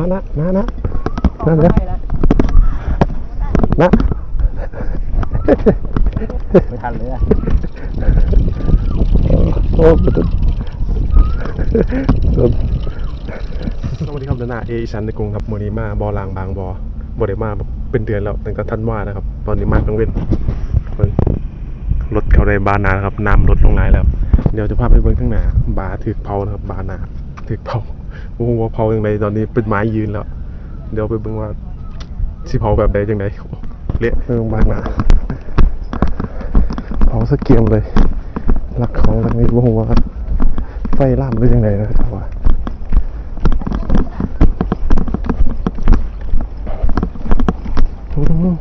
นะนะนะนะนะเดี๋ยวนะไม่ทันเลยอะโอ้สุดสุดสวัสดีครับนานาเออีชันในกรุงครับโมนีมาบอลางบางบอบอได้มาแบบเป็นเดือนแล้วตั้งแต่ท่านว่านะครับ ตอนนี้มากังเว้นเบิ่งรถเขาได้บานนานะครับน้ำลดลงไหนแล้ว เดี๋ยวจะพาไปเบิ้งข้างหน้าบาถือเผานะครับบานาถือเผา บว่าเผาอย่างไรตอนนี้เป็นไม้ยืนแล้ว เดี๋ยวไปเบิ้งว่าสิเผาแบบใดจังไดเละเรื่องบานาเผาสะเกียมเลยรักของรักนี้บ่ฮู้ว่าไฟล่ามหรือยังไงนะครับว่าอืม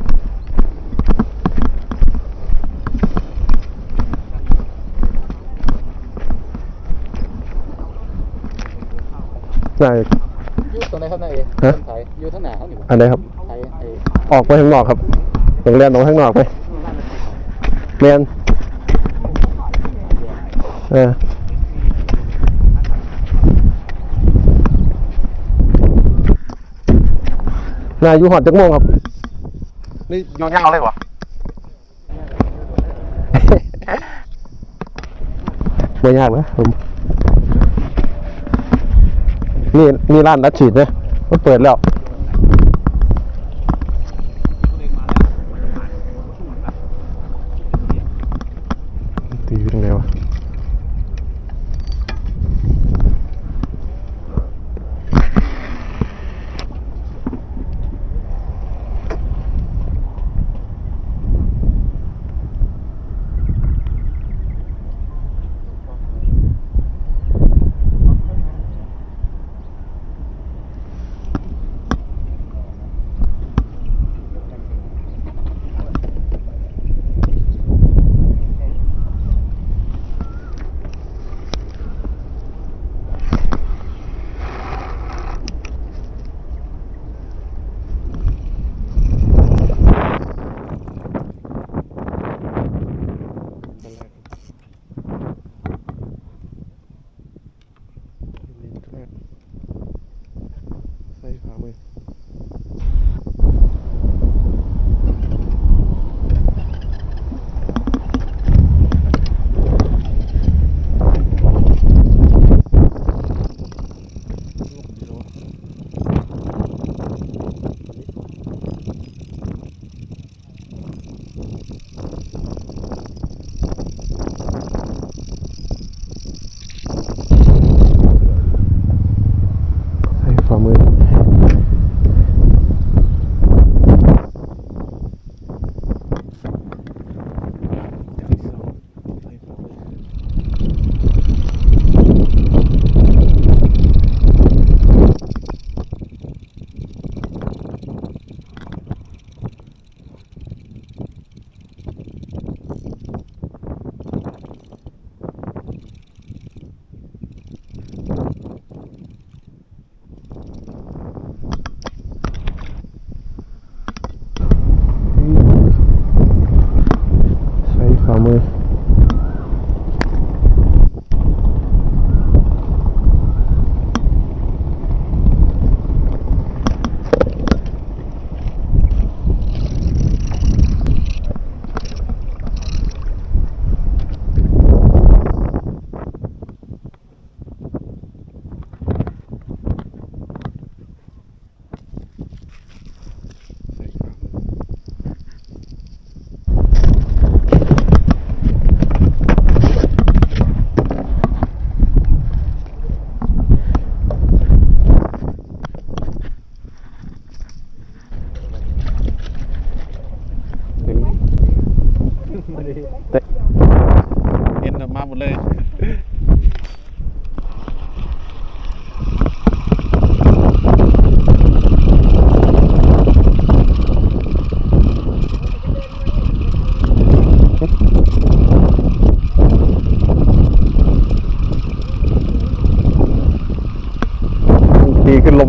นายยูตรงไหนครับนายเอฮะ ไทยยูทั้งหนาเขาอยู่อันไหนครับ ไทยไอ้ออกไปข้างนอกครับโรงเรียนออกข้างนอกไปเรียนเออนายอยู่หอดจักโมงครับ นี่อยู่ยาวเลยวะไม่ยากนะผม นี่นี่ร้านนัดฉีดเนี่ยมันเปิดแล้ว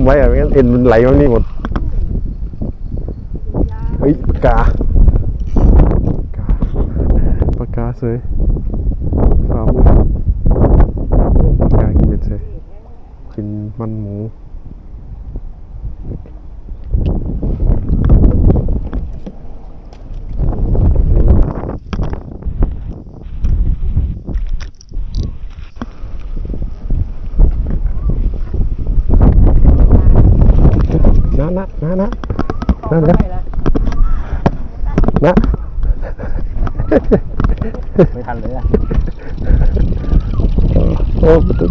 มไว้อะไม่งั้นเอ็นมันไหลมานี่หมดเฮ้ยปากกาปากกาปากกาสวยฝ่ามือปากกากินเป็นเฉยกินมันหมู นะนะนะ นะนะนะไม่ทันเลยอะโอ้มันต้อง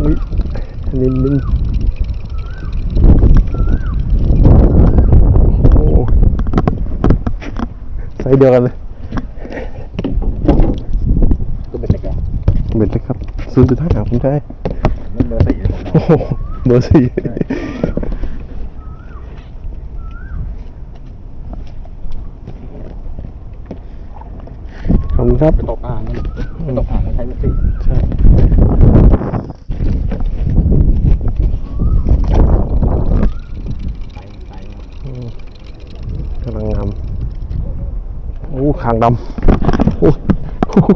อุ๊ยนินนินโอ้ใส่เดียวกันเลย ก็เป็นตะแกรง เหมือนเลย ครับศูนย์จุดห้าผมใช่มันเบอร์สี่ของโอ้โหเบอร์สี่ขอบคุณครับไปตกอ่างนั่นไปตกอ่างแล้วใช้เบอร์สี่ใช่อืมกำลังงามโอ้คางดำโอ้โห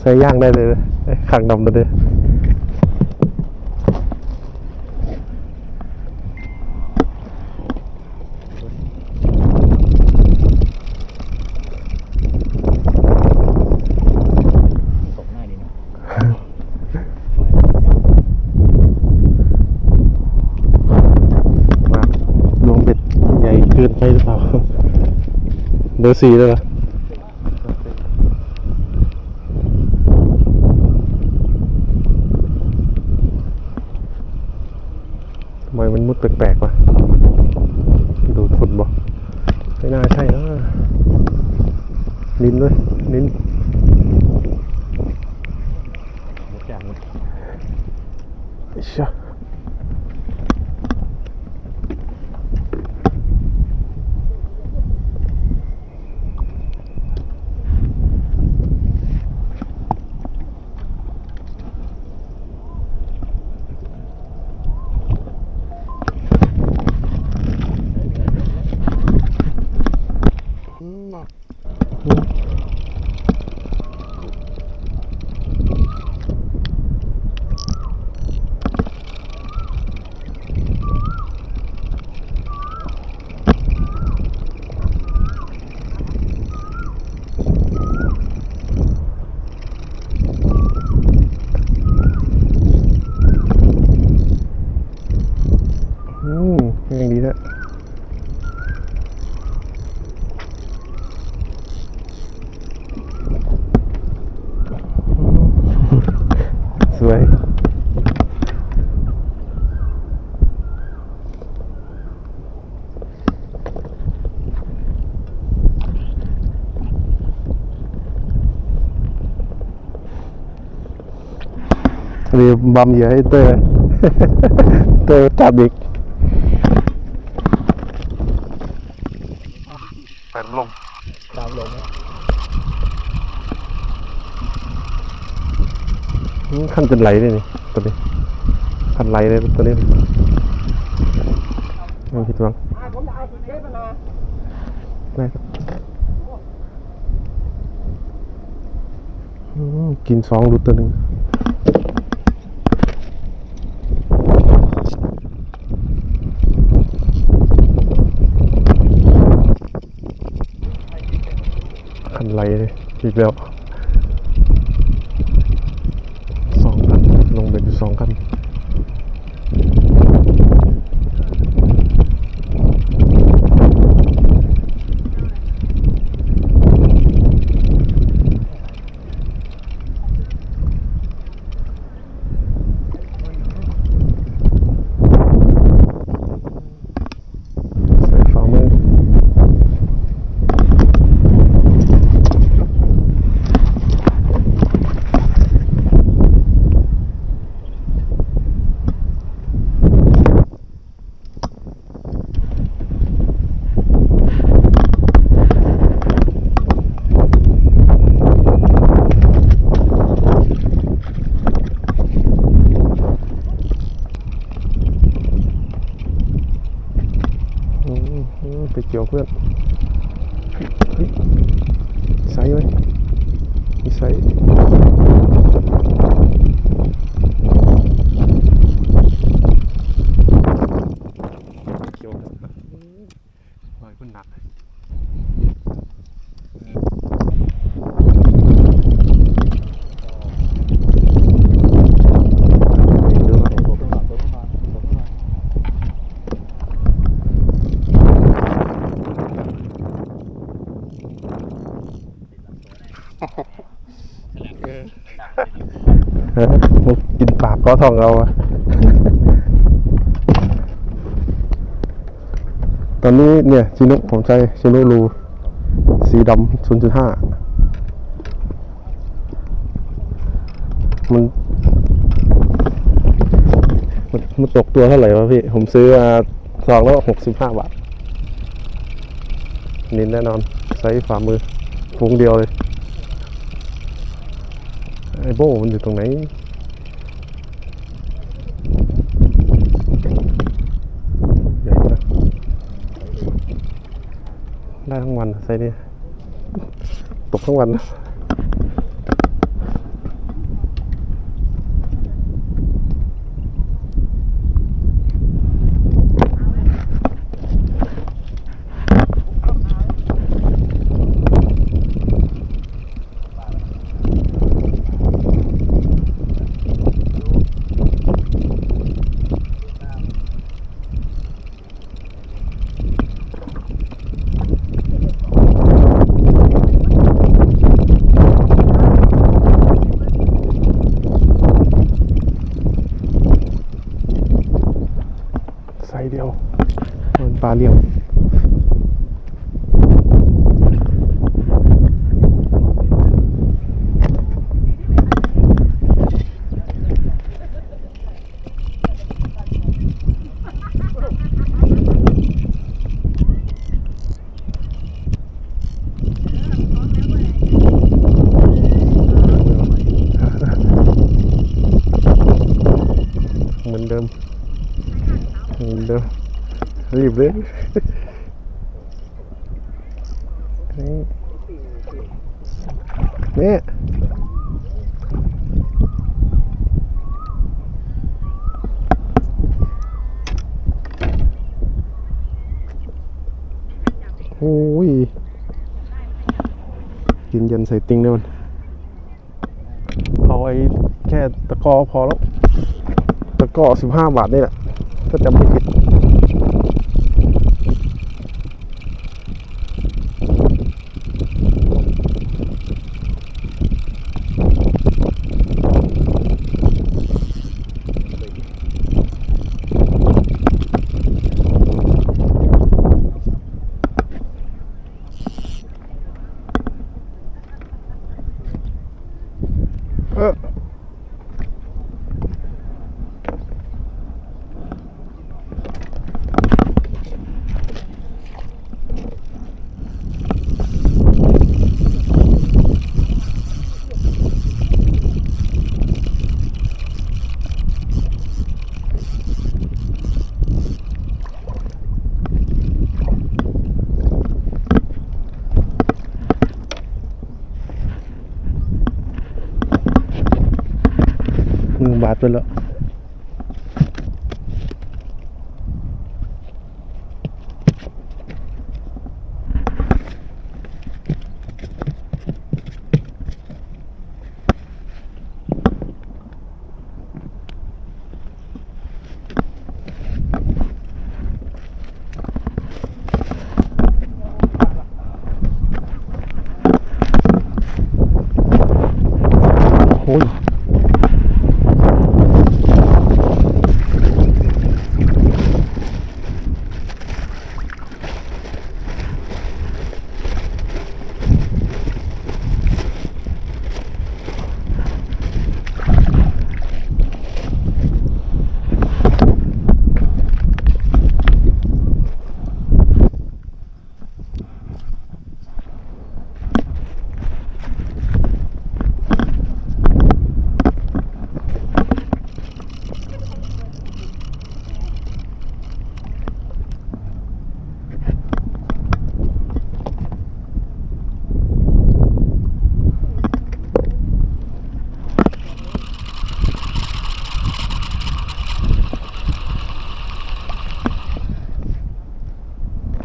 ใส่ย่างได้เลยนะไอ้คางดำตัวเดียวตกง่ายดีนะมาลวงเบ็ดใหญ่เกินไปหรือเปล่าเบอร์สี่เลยเหรอทำไมมันมุด แปลกๆวะดูดฝุ่นบ่ไม่น่าใช่นะนินด้วยนินมุด ยังดีนะสวยเรียบัมเหยื่อให้เตอร์ เตอร์จับอีกแปดลง ตามลงนะ อืม ขั้นจนไหลเลยนี่ตัวนี้ขั้นไหลเลยตัวนี้มันผิดหวังได้ครับกินสองรูตัวหนึ่งขั้นไหลเลยอีกแล้ว กินปากก็ท้องเราอะตอนนี้เนี่ยชิโนุผมใช้ชิโนุรูสีดำศูนย์จุดห้ามันมันมันตกตัวเท่าไหร่วะพี่ ผมซื้อมาซองแล้วหกสิบห้าบาทนินแน่นอนไซส์ฝ่ามือพุงเดียวเลย ไอ้โบมันอยู่ตรงไหน ใหญ่นะ ได้ทั้งวันไซส์นี้ตกทั้งวัน นะไซส์เดียวมันปลาเลี้ยง เหมือนเดิม เหมือนเดิม เลยนี่นี่โอ้ยกินย็นใส่ติงเนี่ยมันเอาไอ้แค่ตะกอพอแล้ว ตะกอสิบห้าบาทนี่แหละ ถ้าจำไม่ผิด หนึ่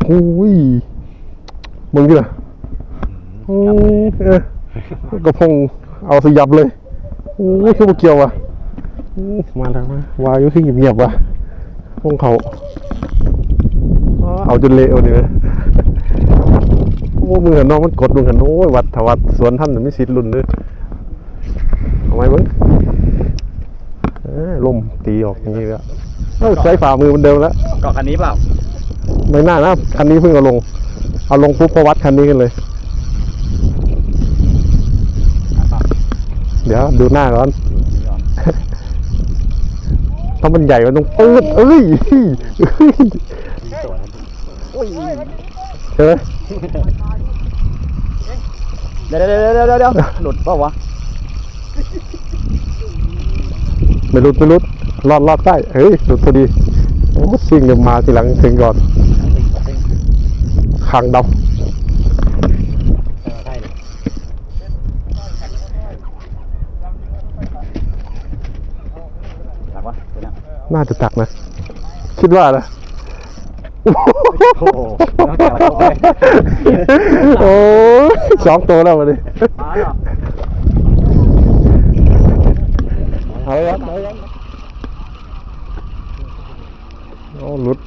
โอ้ยโอ้ยมึงดิล่ะโอ้ยเออกระพงเอาสยับเลยโอ้ยคือมาเกี่ยวว่ะโอ้มาแล้วมาวาอยุที่เงียบๆว่ะพงเขาอ้อเอาจนเละเอาดิเลยโอ้มือเห็นน้องมันกดลงกันโอ้ยวัดถวัดสวนท่านน่ะไม่สิทธิ์รุ่นเลยเอาไหมมึงล่มตีออกอย่างนี้แล้วเอ้าใช้ฝ่ามือเหมันเดิมแล้วเกาะคันนี้เปล่า ไม่น่านะคันนี้เพิ่งเอาลง เอาลงปุ๊บพอวัดคันนี้กันเลย เดี๋ยวดูหน้าก่อนถ้ามันใหญ่มันต้องปืดเอ้ยเอ้ยใช่ไหมเดี๋ยวเดี๋ยวเดี๋ยวเดี๋ยวเดี๋ยวหลุดเปล่าวะไม่รุดไม่รุดรอดรอดได้เฮ้ยหลุดพอดีโอ้ซิ่งเดี๋ยวมาทีหลังถึงก่อน คางดใช่เลยหลักวะเดี๋ยวนะำน่าจะตักนะ คิดว่านะโอ้โหแล้วแกะเอาไปโอ้สองตัวแล้วมาดิเอาเลยครับเอาเลยครับโอ้หลุด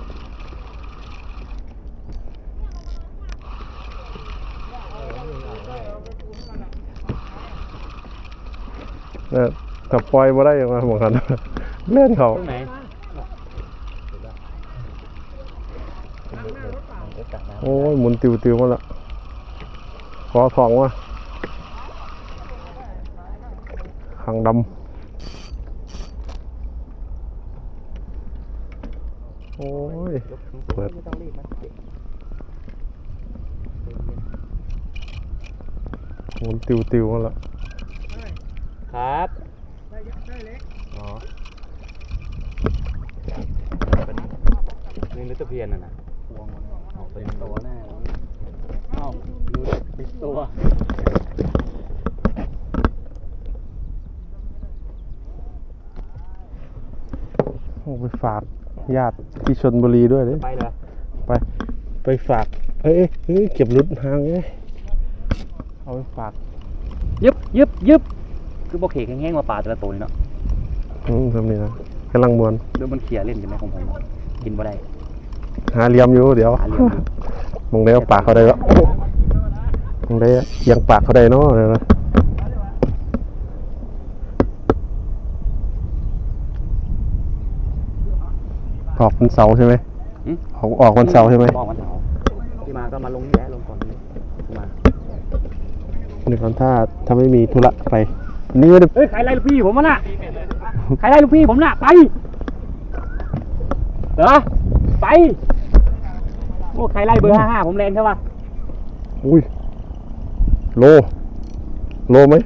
เนี่ยถ้าปล่อยมาได้ยังไงหมองกันเล่นเขาตรงไหนโอ้ยหมุนติวติวๆมาละขอทองว่ะหางดำโอ้ยเปิดไม่ต้องรีบนะหมุนติวติวๆมาละ ครับอ๋อเป็นนี่นึกตะเพียนน่ะนะพวงมันออกเป็นตัวแน่เอ้าดูติดตัวโอ้ไปฝากญาติที่ชนบุรีด้วยเลยไปเลยไปไปฝากเอ้ยเอ้ยเก็บรุดหางไงเอาไปฝากยึบยึบยึบ คือบอกเขกแห้งๆมาป่าแต่ละตัวนี่เนาะอืมทำนี่นะกำลังมวนเดี๋ยวมันเขี่ยเล่นกันไหมของผมอะกินบ่ได้หาเหลี่ยมอยู่เดี๋ยวหาเหลี่ยมอยู่มองได้เอาปากเขาได้ก็มองได้ยังปากเขาได้เนาะเดี๋ยวนะออกวันเสาร์ใช่ไหมหึออกออกวันเสาร์ใช่ไหมบอกวันเสาร์ที่มาก็มาลงนี่แหละลงก่อนนี่มา นึกก่อนถ้าถ้าไม่มีธุระไป นี่ไม่ได้เฮ้ยใครไล่ลูกพี่ผมวะน่ะใครไล่ลูกพี่ผมน่ะไปเหรอไปโอ้ใครไล่เบอร์ห้าห้าผมแรงใช่ปะอุ้ยโล โลไหม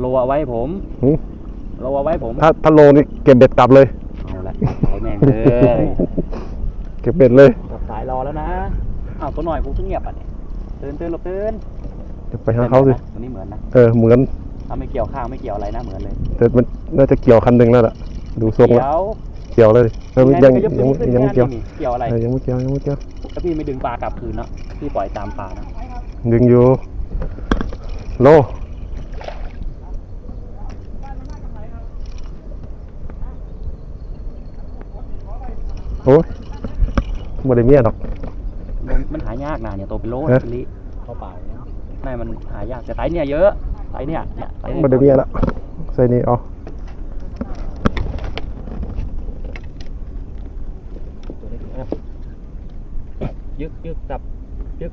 โลเอาไว้ผมหึโลเอาไว้ผมถ้าถ้าโลนี่เก็บเบ็ดกลับเลยเอาละไอ้แม่งเลยเก็บเบ็ดเลยจับสายรอแล้วนะอ้าวตัวหน่อยผมเพิ่งเงียบอะเนี่ยตื่นตื่นหลบตื่นเดี๋ยว ไปหาเขาสิวันนี้เหมือนนะเออเหมือนถ้าไม่เกี่ยวข้างไม่เกี่ยวอะไรนะเหมือนเลยแต่มันน่าจะเกี่ยวคันหนึ่งแล้วล่ะดูทรงเกี่แล้วยวเกี่ยวเลยเออยังไงยังมันก็ยังไม่ขึ้นยังไม่ขึ้นเกี่ยวนี่เกี่ยวอะไรเออยังไม่เกี่ยวยังไม่เกี่ยวถ้าพี่ไม่ดึงปลากลับคืนเนาะพี่ปล่อยตามปลานะดึงอยู่โลโอ้ยบ่ได้เมียดอกมันมันหายากนะเนี่ยตัวเป็นโลเอ๊ะเป็นลิเข้าป่า เนี่ยไม่มันหายากแต่ไซส์เนี่ยเยอะไซส์เนี่ยเนี่ยไซส์เนี่ยบ่ได้เมียละใส่นี่เอายึกยึกจับยึก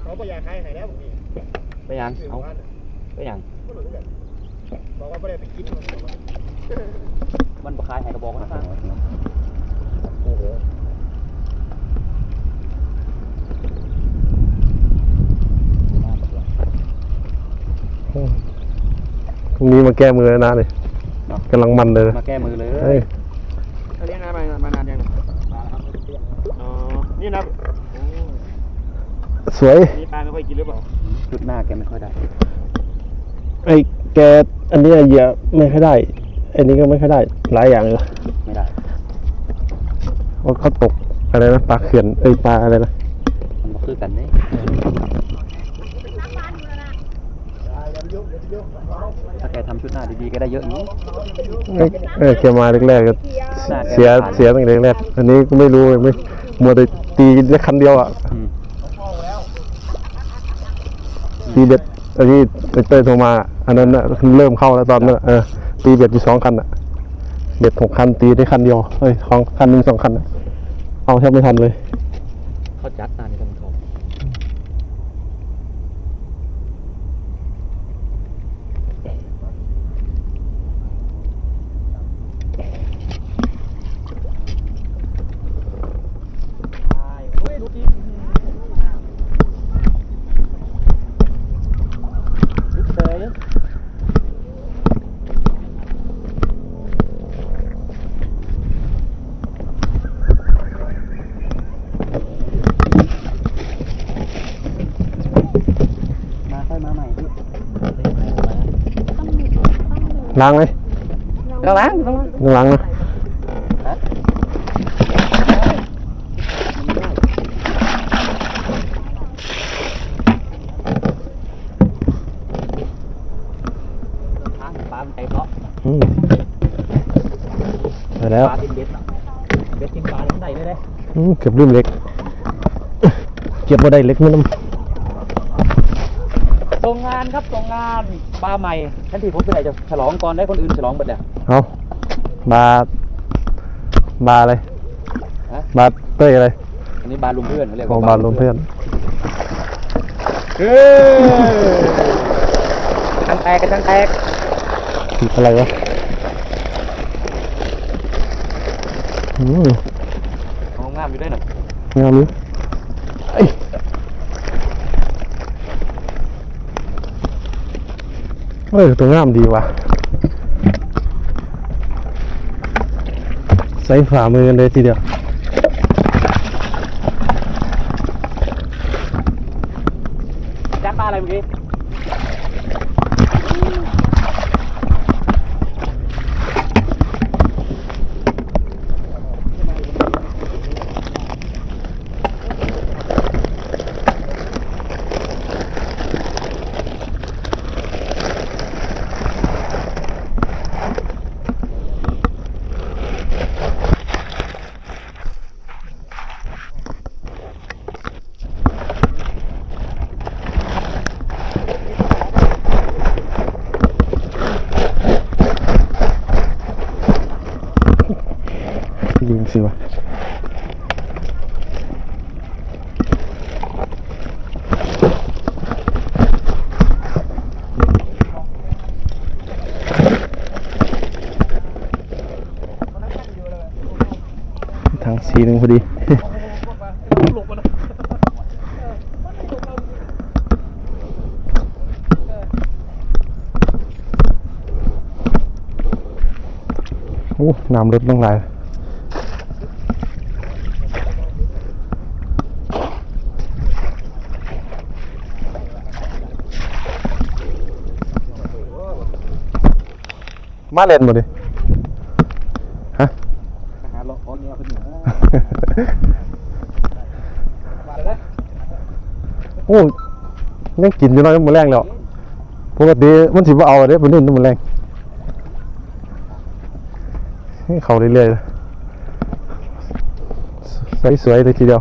เขาบอกอยากขายไหนแล้วบอกนี่ไปยังเอาไปยังบอกว่าไม่ได้ไปกินมันบอกว่ามันบคายให้กระบอกนะ โอ้โห พ รุ่งนี้มาแก้มือแล้วนะเลยกำลังมันเลยมาแก้มือเลยเฮ้ยอันนี้นะมามานานยังเนี่ยอ๋อ นี่นะโอ้สวยนี่ปลาไม่ค่อยกินหรือเปล่า ชุดหน้าแกไม่ค่อยได้ไอ้แกอันเนี้ยเหยื่อไม่ค่อยได้อันนี้ก็ไม่ค่อยได้ หลายอย่างเลยไม่ได้เพราะเขาตกอะไรนะปลาเขื่อนเอ้ยปลาอะไรนะมันบ่คือกันเด้ ถ้าแกทำชุดหน้าดีๆก็ได้เยอะอยู่เอ้ยเออแกมาแรกๆก็หน้าแกเสียผ่านเสียตั้งแต่แรกๆอันนี้ก็ไม่รู้ไม่มัวแต่ตีได้คันเดียวอะอืมตีเบ็ดอันนี้ไอ้เต้ยโทรมา อันนั้นน่ะเริ่มเข้าแล้วตอนนั้นน่ะเออตีเบ็ดอยู่สองคันอะเบ็ดหกคันตีได้คันเดียวเอ้ยของคันหนึ่งสองคันอะเอาแทบไม่ทันเลย เขาจัดนานนี่ท่านผู้ชม เฮ้ยดูดิลุกเฉย มาค่อยมาใหม่พี่ ล้างไหมต้องล้างต้องล้างต้องล้างนะล้างปลามันใจเพาะอืมไปแล้วปลาตินเบ็ดอะเบ็ดกินปลาเนี่ยมันได้เลยเด้อืมเก็บริมเล็ก เก็บมาได้เล็กไม่น้ส่งงานครับส่งงาน ปลาใหม่ทันทีผมเป็นไรจะฉลองก่อนได้คนอื่นฉลองหมดเลยำเอาบาบาอะไรฮะบาเต้ยอะไรอันนี้บาลุมเพื่อนเขาเรียกของว่าบาลมเพื่อน เฮ้ยกันแตกกันทั้งแตกผิดอะไรวะอืม ของงามอยู่ด้วยน่ะ งามนี้เอ้ย เออตัวงามดีว่ะใส่ฝ่ามือกันเลยทีเดียว ยิงสิวะทางสีหนึ่งพอดีโอ้น้ำลดลงหลาย มาเล่นหมดดิฮะหาเลาะคอนเนี่ยเขาอยู่มาเลยนะโอ้ยังกินอยู่เน้อยมันแรงแล้วปกติมันสิบ่เอาเด้มันนี่มันแรงให้เขาเรื่อยๆเลยสวยๆเลยทีเดียว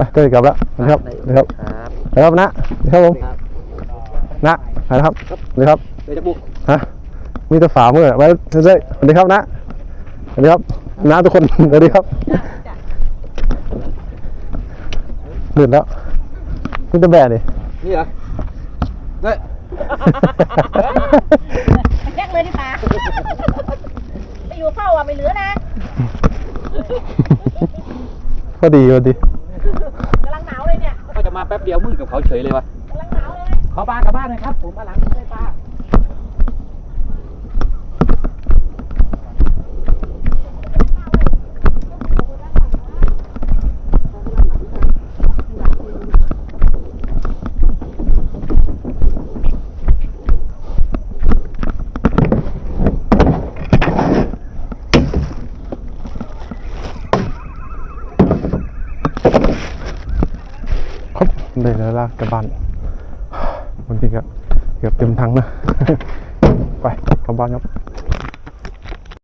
ไปเจอกันกลับแล้วนะครับนะครับครับนะครับนะนะครับผมครับนะนะครับนะครับเดี๋ยวจะบุกฮะมีแต่ฝามือไว้เรื่อยๆสวัสดีครับนะสวัสดีครับน้าทุกคนสวัสดีครับมืดแล้วมีแต่แบะนี่นี่เหรอเฮ้ยแยกเลยนี่ตาไปอยู่เฝ้าอะไม่เหลือนะพอดีพอดี กำลังหนาวเลยเนี่ย เขาจะมาแป๊บเดียวมืดกับเขาเฉยเลยวะกำลังหนาวเลย ขอปลากลับบ้านหนะครับ ผมมาหลังได้ปลาครบ เลยแล้วลากกลับบ้านบางทีก็เกือบเต็มทั้งนะ ไปกลับบ้านครับ